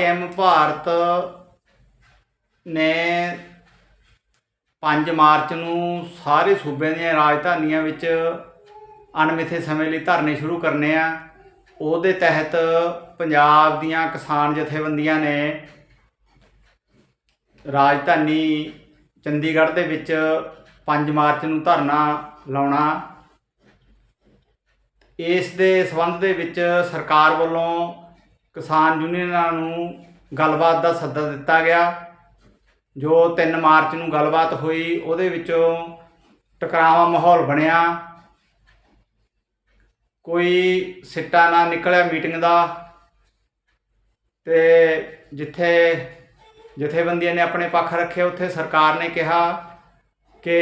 M Bharat ਨੇ 5 March ਨੂੰ ਸਾਰੇ ਸੂਬਿਆਂ ਦੀਆਂ ਰਾਜਧਾਨੀਆਂ ਵਿੱਚ ਅਣਮਿੱਥੇ ਸਮੇਂ ਲਈ ਧਰਨੇ ਸ਼ੁਰੂ ਕਰਨੇ ਆ। ਉਹਦੇ ਤਹਿਤ ਪੰਜਾਬ ਦੀਆਂ ਕਿਸਾਨ ਜਥੇਬੰਦੀਆਂ ਨੇ ਰਾਜਧਾਨੀ ਚੰਡੀਗੜ੍ਹ ਦੇ ਵਿੱਚ 5 ਮਾਰਚ ਨੂੰ ਧਰਨਾ ਲਾਉਣਾ। ਇਸ ਦੇ ਸਬੰਧ ਦੇ ਵਿੱਚ ਸਰਕਾਰ ਵੱਲੋਂ ਕਿਸਾਨ ਯੂਨੀਅਨਾਂ ਨੂੰ ਗੱਲਬਾਤ ਦਾ ਸੱਦਾ ਦਿੱਤਾ ਗਿਆ। ਜੋ 3 ਮਾਰਚ ਨੂੰ ਗੱਲਬਾਤ ਹੋਈ, ਉਹਦੇ ਵਿੱਚੋਂ ਟਕਰਾਵਾ ਮਾਹੌਲ ਬਣਿਆ। ਕੋਈ ਸਿੱਟਾ ਨਾ ਨਿਕਲਿਆ ਮੀਟਿੰਗ ਦਾ। ਤੇ ਜਿੱਥੇ ਜਥੇਬੰਦੀਆਂ ਨੇ ਆਪਣੇ ਪੱਖ ਰੱਖੇ, ਉੱਥੇ ਸਰਕਾਰ ਨੇ ਕਿਹਾ ਕਿ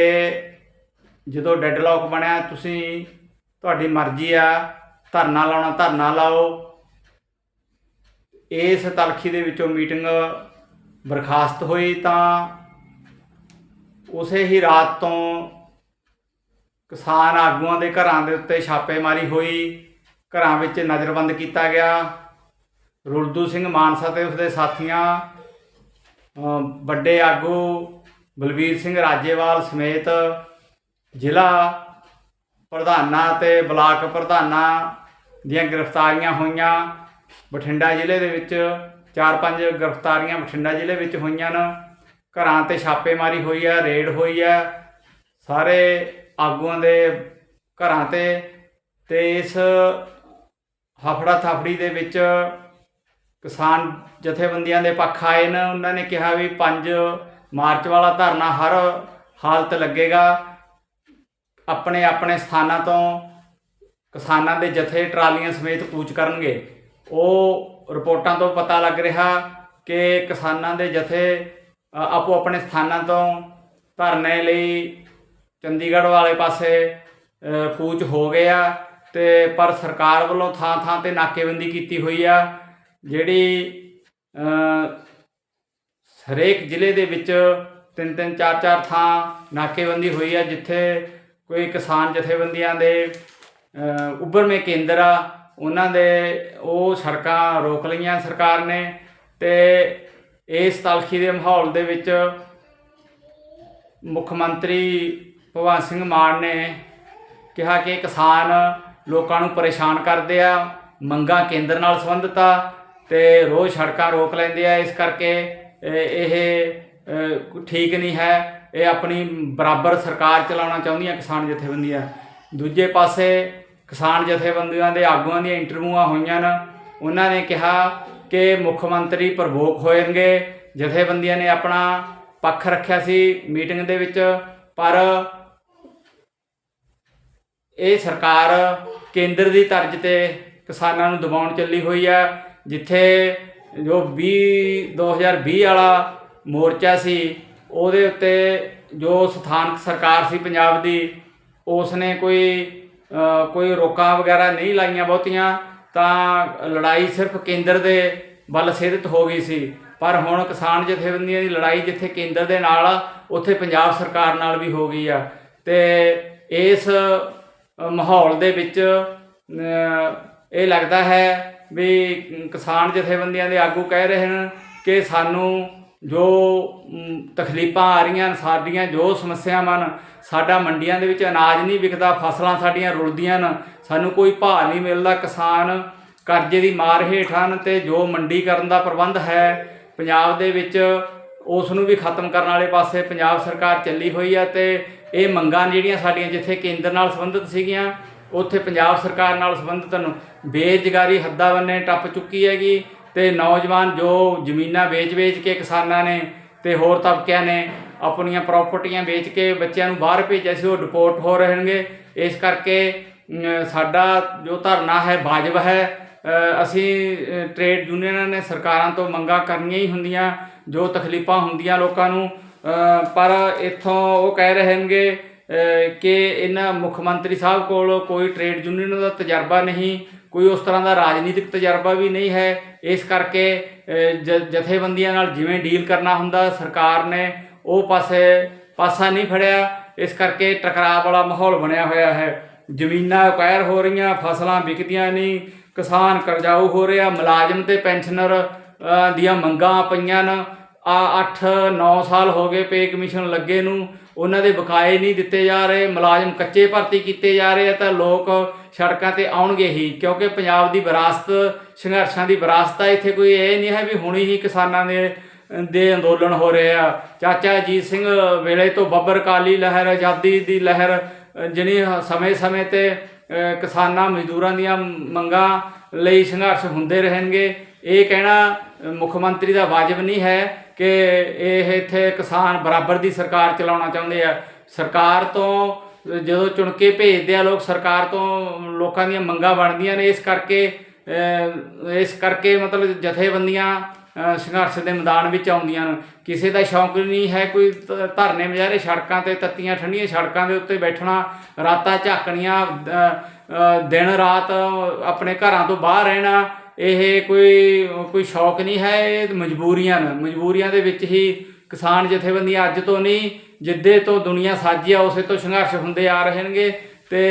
ਜਦੋਂ ਡੈਡਲੌਕ ਬਣਿਆ, ਤੁਸੀਂ ਤੁਹਾਡੀ ਮਰਜ਼ੀ ਆ, ਧਰਨਾ ਲਾਉਣਾ ਧਰਨਾ ਲਾਓ। ਇਸ ਤਲਖੀ ਦੇ ਵਿੱਚੋਂ ਮੀਟਿੰਗ ਬਰਖਾਸਤ ਹੋਈ ਤਾਂ ਉਸੇ ਹੀ ਰਾਤ ਤੋਂ ਕਿਸਾਨ ਆਗੂਆਂ ਦੇ ਘਰਾਂ ਦੇ ਉੱਤੇ ਛਾਪੇਮਾਰੀ ਹੋਈ। ਘਰਾਂ ਵਿੱਚ ਨਜ਼ਰਬੰਦ ਕੀਤਾ ਗਿਆ। ਰੁਲਦੂ ਸਿੰਘ ਮਾਨਸਾ ਤੇ ਉਸਦੇ ਸਾਥੀਆਂ ਵੱਡੇ ਆਗੂ ਬਲਬੀਰ ਸਿੰਘ ਰਾਜੇਵਾਲ ਸਮੇਤ ਜ਼ਿਲ੍ਹਾ ਪ੍ਰਧਾਨਾਂ ਤੇ ਬਲਾਕ ਪ੍ਰਧਾਨਾਂ ਦੀਆਂ ਗ੍ਰਿਫਤਾਰੀਆਂ ਹੋਈਆਂ। ਬਠਿੰਡਾ ਜ਼ਿਲ੍ਹੇ ਦੇ ਵਿੱਚ ਚਾਰ ਪੰਜ ਗ੍ਰਿਫਤਾਰੀਆਂ ਬਠਿੰਡਾ ਜ਼ਿਲ੍ਹੇ ਵਿੱਚ ਹੋਈਆਂ ਨੇ। ਘਰਾਂ ਤੇ ਛਾਪੇਮਾਰੀ ਹੋਈ ਹੈ, ਰੇਡ ਹੋਈ ਹੈ। ਸਾਰੇ ਆਗੂਆਂ ਦੇ ਘਰਾਂ ਤੇ ਤੇ ਇਸ ਹਫੜਾ ਥਫੜੀ ਦੇ ਵਿੱਚ ਕਿਸਾਨ ਜਥੇਬੰਦੀਆਂ ਦੇ ਪੱਖ ਆਏ ਨੇ। ਉਹਨਾਂ ਨੇ ਕਿਹਾ ਵੀ 5 ਮਾਰਚ ਵਾਲਾ ਧਰਨਾ ਹਰ ਹਾਲਤ ਲੱਗੇਗਾ। ਆਪਣੇ ਆਪਣੇ ਸਥਾਨਾਂ ਤੋਂ ਕਿਸਾਨਾਂ ਦੇ ਜਥੇ ਟਰਾਲੀਆਂ ਸਮੇਤ ਕੂਚ ਕਰਨਗੇ। ਉਹ ਰਿਪੋਰਟਾਂ ਤੋਂ ਪਤਾ ਲੱਗ ਰਿਹਾ ਕਿ ਕਿਸਾਨਾਂ ਦੇ ਜਥੇ ਆਪੋ ਆਪਣੇ ਸਥਾਨਾਂ ਤੋਂ ਧਰਨੇ ਲਈ ਚੰਡੀਗੜ੍ਹ ਵਾਲੇ ਪਾਸੇ ਕੂਚ ਹੋ ਗਏ ਆ ਤੇ ਪਰ ਸਰਕਾਰ ਵੱਲੋਂ ਥਾਂ ਥਾਂ ਤੇ ਨਾਕੇਬੰਦੀ ਕੀਤੀ ਹੋਈ ਆ, ਜਿਹੜੀ ਹਰੇਕ ਜ਼ਿਲ੍ਹੇ ਦੇ ਵਿੱਚ ਤਿੰਨ ਤਿੰਨ ਚਾਰ ਚਾਰ ਥਾਂ ਨਾਕੇਬੰਦੀ ਹੋਈ ਆ, ਜਿੱਥੇ ਕੋਈ ਕਿਸਾਨ ਜਥੇਬੰਦੀਆਂ ਦੇ ਉੱਭਰਵੇਂ ਕੇਂਦਰ ਆ ਉਹਨਾਂ ਦੇ ਉਹ ਸੜਕਾਂ ਰੋਕ ਲਈਆਂ ਸਰਕਾਰ ਨੇ ਤੇ ਇਸ ਤਲਖੀ ਦੇ ਮਾਹੌਲ ਦੇ ਵਿੱਚ ਮੁੱਖ ਮੰਤਰੀ ਭਗਵੰਤ ਸਿੰਘ ਮਾਨ ਨੇ ਕਿਹਾ ਕਿ ਕਿਸਾਨ ਲੋਕਾਂ ਨੂੰ ਪਰੇਸ਼ਾਨ ਕਰਦੇ ਆ, ਮੰਗਾਂ ਕੇਂਦਰ ਨਾਲ ਸੰਬੰਧਿਤ ਆ ਤੇ ਰੋਜ਼ ਸੜਕਾਂ ਰੋਕ ਲੈਂਦੇ ਆ, ਇਸ ਕਰਕੇ ਇਹ ਠੀਕ ਨਹੀਂ ਹੈ। ਇਹ ਆਪਣੀ ਬਰਾਬਰ ਸਰਕਾਰ ਚਲਾਉਣਾ ਚਾਹੁੰਦੀਆਂ ਕਿਸਾਨ ਜਥੇਬੰਦੀਆਂ। ਦੂਜੇ ਪਾਸੇ ਕਿਸਾਨ ਜਥੇਬੰਦੀਆਂ ਦੇ ਆਗੂਆਂ ਦੀਆਂ ਇੰਟਰਵਿਊਆਂ ਹੋਈਆਂ ਨੇ। ਉਹਨਾਂ ਨੇ ਕਿਹਾ ਕਿ ਮੁੱਖ ਮੰਤਰੀ ਪ੍ਰਭੋਕ ਹੋਣਗੇ ਜਥੇਬੰਦੀਆਂ ਨੇ ਆਪਣਾ ਪੱਖ ਰੱਖਿਆ ਸੀ ਮੀਟਿੰਗ ਦੇ ਵਿੱਚ, ਪਰ ਇਹ ਸਰਕਾਰ ਕੇਂਦਰ ਦੀ ਤਰਜ਼ ਤੇ ਕਿਸਾਨਾਂ ਨੂੰ ਦਬਾਉਣ ਚੱਲੀ ਹੋਈ ਹੈ, ਜਿੱਥੇ ਜੋ 20 2020 ਵਾਲਾ ਮੋਰਚਾ ਸੀ, ਉਹਦੇ ਉੱਤੇ ਜੋ ਸਥਾਨਕ ਸਰਕਾਰ ਸੀ ਪੰਜਾਬ ਦੀ ਉਸ ਨੇ ਕੋਈ ਕੋਈ ਰੋਕਾਂ ਵਗੈਰਾ ਨਹੀਂ ਲਾਈਆਂ ਬਹੁਤੀਆਂ, ਤਾਂ ਲੜਾਈ ਸਿਰਫ ਕੇਂਦਰ ਦੇ ਵੱਲ ਸੇਧਿਤ ਹੋ ਗਈ ਸੀ। ਪਰ ਹੁਣ ਕਿਸਾਨ ਜਥੇਬੰਦੀਆਂ ਦੀ ਲੜਾਈ ਜਿੱਥੇ ਕੇਂਦਰ ਦੇ ਨਾਲ ਆ, ਉੱਥੇ ਪੰਜਾਬ ਸਰਕਾਰ ਨਾਲ ਵੀ ਹੋ ਗਈ ਆ। ਤੇ ਇਸ ਮਾਹੌਲ ਦੇ ਵਿੱਚ ਇਹ ਲੱਗਦਾ ਹੈ ਵੀ ਕਿਸਾਨ ਜਥੇਬੰਦੀਆਂ ਦੇ ਆਗੂ ਕਹਿ ਰਹੇ ਹਨ ਕਿ ਸਾਨੂੰ ਜੋ ਤਕਲੀਫਾਂ ਆ ਰਹੀਆਂ ਹਨ, ਸਾਡੀਆਂ, ਜੋ ਸਮੱਸਿਆਵਾਂ ਹਨ ਸਾਡਾ ਮੰਡੀਆਂ ਦੇ ਵਿੱਚ ਅਨਾਜ ਨਹੀਂ ਵਿਕਦਾ, ਫਸਲਾਂ ਸਾਡੀਆਂ ਰੁਲਦੀਆਂ ਹਨ, ਸਾਨੂੰ ਕੋਈ ਭਾਅ ਨਹੀਂ ਮਿਲਦਾ, ਕਿਸਾਨ ਕਰਜ਼ੇ ਦੀ ਮਾਰ ਹੇਠ ਹਨ ਤੇ ਜੋ ਮੰਡੀਕਰਨ ਦਾ ਪ੍ਰਬੰਧ ਹੈ, ਪੰਜਾਬ ਦੇ ਵਿੱਚ ਉਸ ਨੂੰ ਵੀ ਖਤਮ ਕਰਨ ਵਾਲੇ ਪਾਸੇ ਪੰਜਾਬ ਸਰਕਾਰ ਚੱਲੀ ਹੋਈ ਹੈ ਤੇ ਇਹ ਮੰਗਾਂ ਜਿਹੜੀਆਂ ਸਾਡੀਆਂ ਜਿੱਥੇ ਕੇਂਦਰ ਨਾਲ ਸੰਬੰਧਿਤ ਸੀਗੀਆਂ, ਉੱਥੇ ਪੰਜਾਬ ਸਰਕਾਰ ਨਾਲ ਸੰਬੰਧਿਤ ਬੇਰੁਜ਼ਗਾਰੀ ਹੱਦਾਂ ਬੰਨੇ ਟੱਪ ਚੁੱਕੀ ਹੈਗੀ ਤੇ ਨੌਜਵਾਨ ਜੋ ਜ਼ਮੀਨਾਂ ਵੇਚ-ਵੇਚ ਕੇ ਕਿਸਾਨਾਂ ਨੇ ਤੇ ਹੋਰ ਤਬਕਿਆਂ ਨੇ ਆਪਣੀਆਂ ਪ੍ਰਾਪਰਟੀਆਂ ਵੇਚ ਕੇ ਬੱਚਿਆਂ ਨੂੰ ਬਾਹਰ ਭੇਜਿਆ ਸੀ ਉਹ ਡਿਪੋਰਟ ਹੋ ਰਹੇ ਰਹਿਣਗੇ। ਇਸ ਕਰਕੇ ਸਾਡਾ ਜੋ ਧਰਨਾ ਹੈ ਵਾਜਬ ਹੈ। ਅਸੀਂ ਅ, ਟ੍ਰੇਡ ਯੂਨੀਅਨਾਂ ਨੇ ਸਰਕਾਰਾਂ ਤੋਂ ਮੰਗਾਂ ਕਰਨੀਆਂ ਹੀ ਹੁੰਦੀਆਂ ਜੋ ਤਕਲੀਫਾਂ ਹੁੰਦੀਆਂ ਲੋਕਾਂ ਨੂੰ। ਪਰ ਇੱਥੋਂ ਉਹ ਕਹਿ ਰਹੇ ਨੇਗੇ ਕਿ ਇਹਨਾਂ ਮੁੱਖ ਮੰਤਰੀ ਸਾਹਿਬ ਕੋਲ ਕੋਈ ਟ੍ਰੇਡ ਯੂਨੀਅਨ ਦਾ ਤਜਰਬਾ ਨਹੀਂ ਕੋਈ ਉਸ ਤਰ੍ਹਾਂ ਦਾ ਰਾਜਨੀਤਿਕ ਤਜਰਬਾ ਵੀ ਨਹੀਂ ਹੈ। ਇਸ ਕਰਕੇ ਜ- ਜਥੇਬੰਦੀਆਂ ਨਾਲ ਜਿਵੇਂ ਡੀਲ ਕਰਨਾ ਹੁੰਦਾ, ਸਰਕਾਰ ਨੇ ਉਹ ਪਾਸੇ, ਪਾਸਾ ਨਹੀਂ ਫੜਿਆ, ਇਸ ਕਰਕੇ ਟਕਰਾਅ ਵਾਲਾ ਮਾਹੌਲ ਬਣਿਆ ਹੋਇਆ ਹੈ। ਜ਼ਮੀਨਾਂ ਅਕਵਾਇਰ ਹੋ ਰਹੀਆਂ, ਫਸਲਾਂ ਵਿਕਦੀਆਂ ਨਹੀਂ, ਕਿਸਾਨ ਕਰਜ਼ਾਊ ਹੋ ਰਿਹਾ, ਮੁਲਾਜ਼ਮ ਤੇ ਪੈਨਸ਼ਨਰ ਦੀਆਂ ਮੰਗਾਂ ਪਈਆਂ ਨੇ ਆ 8-9 ਸਾਲ ਹੋ ਗਏ ਪੇ ਕਮਿਸ਼ਨ ਲੱਗੇ ਨੂੰ, ਉਹਨਾਂ ਦੇ ਬਕਾਏ ਨਹੀਂ ਦਿੱਤੇ ਜਾ ਰਹੇ, ਮੁਲਾਜ਼ਮ ਕੱਚੇ ਭਰਤੀ ਕੀਤੇ ਜਾ ਰਹੇ ਆ ਤਾਂ ਲੋਕ ਸੜਕਾਂ ਤੇ ਆਉਣਗੇ ਹੀ, ਕਿਉਂਕਿ ਪੰਜਾਬ ਦੀ ਵਿਰਾਸਤ, ਸੰਘਰਸ਼ਾਂ ਦੀ ਵਿਰਾਸਤ ਆ, ਇੱਥੇ ਕੋਈ ਇਹ ਨਹੀਂ ਹੈ ਵੀ ਹੁਣੀ ਹੀ ਕਿਸਾਨਾਂ ਦੇ ਦੇ ਅੰਦੋਲਨ ਹੋ ਰਹੇ ਆ। ਚਾਚਾ ਅਜੀਤ ਸਿੰਘ ਵੇਲੇ ਤੋਂ ਬੱਬਰ ਕਾਲੀ ਲਹਿਰ, ਆਜ਼ਾਦੀ ਦੀ ਲਹਿਰ ਜਿਹੜੀ ਸਮੇਂ-ਸਮੇਂ ਤੇ ਕਿਸਾਨਾਂ ਮਜ਼ਦੂਰਾਂ ਦੀਆਂ ਮੰਗਾਂ ਲਈ ਸੰਘਰਸ਼ ਹੁੰਦੇ ਰਹਿਣਗੇ। ਇਹ ਕਹਿਣਾ ਮੁੱਖ ਮੰਤਰੀ ਦਾ ਵਾਜਬ ਨਹੀਂ ਹੈ। ਕਿ ਇਹ ਇੱਥੇ ਕਿਸਾਨ ਬਰਾਬਰ ਦੀ ਸਰਕਾਰ ਚਲਾਉਣਾ ਚਾਹੁੰਦੇ ਆ। ਸਰਕਾਰ ਤੋਂ ਜਦੋਂ ਚੁਣ ਕੇ ਭੇਜਦੇ ਆ ਲੋਕ, ਸਰਕਾਰ ਤੋਂ ਲੋਕਾਂ ਦੀਆਂ ਮੰਗਾਂ ਬਣਦੀਆਂ ਨੇ। ਇਸ ਕਰਕੇ ਇਸ ਕਰਕੇ ਮਤਲਬ ਜਥੇਬੰਦੀਆਂ ਸੰਘਰਸ਼ ਦੇ ਮੈਦਾਨ ਵਿੱਚ ਆਉਂਦੀਆਂ ਨੇ। ਕਿਸੇ ਦਾ ਸ਼ੌਂਕ ਨਹੀਂ ਹੈ ਕੋਈ ਧ- ਧਰਨੇ ਮਜਾਰੇ ਸੜਕਾਂ ਤੇ ਤੱਤੀਆਂ ਠੰਡੀਆਂ ਸੜਕਾਂ ਦੇ ਉੱਤੇ ਬੈਠਣਾ, ਰਾਤਾਂ ਝਾਕਣੀਆਂ ਦਿਨ ਰਾਤ ਆਪਣੇ ਘਰਾਂ ਤੋਂ ਬਾਹਰ ਰਹਿਣਾ ਇਹ ਕੋਈ ਕੋਈ ਸ਼ੌਕ ਨਹੀਂ ਹੈ ਇਹ ਮਜਬੂਰੀਆਂ ਨੇ। ਮਜਬੂਰੀਆਂ ਦੇ ਵਿੱਚ ਹੀ ਕਿਸਾਨ ਜਥੇਬੰਦੀਆਂ ਅੱਜ ਤੋਂ ਨਹੀਂ ਜਿੱਦੇ ਤੋਂ ਦੁਨੀਆ ਸਾਜਿਆ ਉਸੇ ਤੋਂ ਸੰਘਰਸ਼ ਹੁੰਦੇ ਆ ਰਹੇ ਨੇਗੇ ਤੇ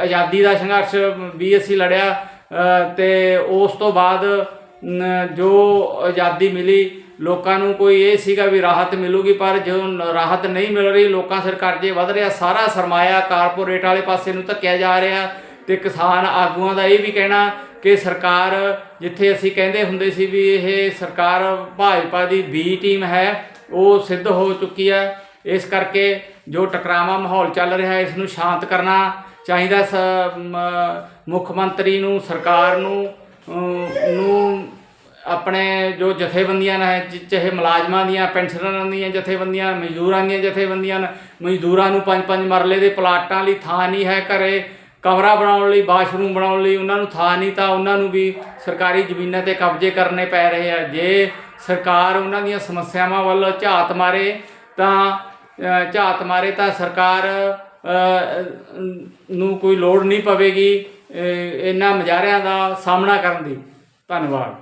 ਆਜ਼ਾਦੀ ਦਾ ਸੰਘਰਸ਼ ਵੀ ਅਸੀਂ ਲੜਿਆ ਅ, ਤੇ ਉਸ ਤੋਂ ਬਾਅਦ ਜੋ ਆਜ਼ਾਦੀ ਮਿਲੀ ਲੋਕਾਂ ਨੂੰ ਕੋਈ ਇਹ ਸੀਗਾ ਵੀ ਰਾਹਤ ਮਿਲੂਗੀ ਪਰ ਜਦੋਂ ਰਾਹਤ ਨਹੀਂ ਮਿਲ ਰਹੀ ਲੋਕਾਂ ਸਿਰ ਕਰਜ਼ੇ ਵਧ ਰਿਹਾ ਸਾਰਾ ਸਰਮਾਇਆ ਕਾਰਪੋਰੇਟ ਵਾਲੇ ਪਾਸੇ ਨੂੰ ਧੱਕਿਆ ਜਾ ਰਿਹਾ ਤੇ ਕਿਸਾਨ ਆਗੂਆਂ ਦਾ ਇਹ ਵੀ ਕਹਿਣਾ ਕਿ ਸਰਕਾਰ, ਜਿੱਥੇ ਅਸੀਂ ਕਹਿੰਦੇ ਹੁੰਦੇ ਸੀ ਵੀ ਇਹ ਸਰਕਾਰ ਭਾਜਪਾ ਦੀ ਬੀ ਟੀਮ ਹੈ, ਉਹ ਸਿੱਧ ਹੋ ਚੁੱਕੀ ਹੈ। ਇਸ ਕਰਕੇ ਜੋ ਟਕਰਾਵਾ ਮਾਹੌਲ ਚੱਲ ਰਿਹਾ ਹੈ ਇਸ ਨੂੰ ਸ਼ਾਂਤ ਕਰਨਾ ਚਾਹੀਦਾ ਸ- ਮੁੱਖ ਮੰਤਰੀ ਨੂੰ, ਸਰਕਾਰ ਨੂੰ ਨੂੰ ਆਪਣੇ ਜੋ ਜਥੇਬੰਦੀਆਂ ਨੇ ਚਾਹੇ ਮੁਲਾਜ਼ਮਾਂ ਦੀਆਂ, ਪੈਨਸ਼ਨਰਾਂ ਦੀਆਂ ਜਥੇਬੰਦੀਆਂ, ਮਜ਼ਦੂਰਾਂ ਦੀਆਂ ਜਥੇਬੰਦੀਆਂ ਨੇ, ਮਜ਼ਦੂਰਾਂ ਨੂੰ ਪੰਜ ਪੰਜ ਮਰਲੇ ਦੇ ਪਲਾਟਾਂ ਲਈ ਥਾਂ ਨਹੀਂ ਹੈ ਘਰੇ। ਕਮਰਾ ਬਣਾਉਣ ਲਈ, ਬਾਥਰੂਮ ਬਣਾਉਣ ਲਈ, ਉਹਨਾਂ ਨੂੰ ਥਾਂ ਨਹੀਂ ਤਾਂ ਉਹਨਾਂ ਨੂੰ ਵੀ ਸਰਕਾਰੀ ਜ਼ਮੀਨਾਂ ਤੇ ਕਬਜ਼ੇ ਕਰਨੇ ਪੈ ਰਹੇ ਆ। ਜੇ ਸਰਕਾਰ ਉਹਨਾਂ ਦੀਆਂ ਸਮੱਸਿਆਵਾਂ ਵੱਲ ਝਾਤ ਮਾਰੇ ਤਾਂ ਝਾਤ ਮਾਰੇ ਤਾਂ ਸਰਕਾਰ ਨੂੰ ਕੋਈ ਲੋੜ ਨਹੀਂ ਪਵੇਗੀ ਇਹਨਾਂ ਮੁਜ਼ਾਹਰਿਆਂ ਦਾ ਸਾਹਮਣਾ ਕਰਨ ਦੀ। ਧੰਨਵਾਦ।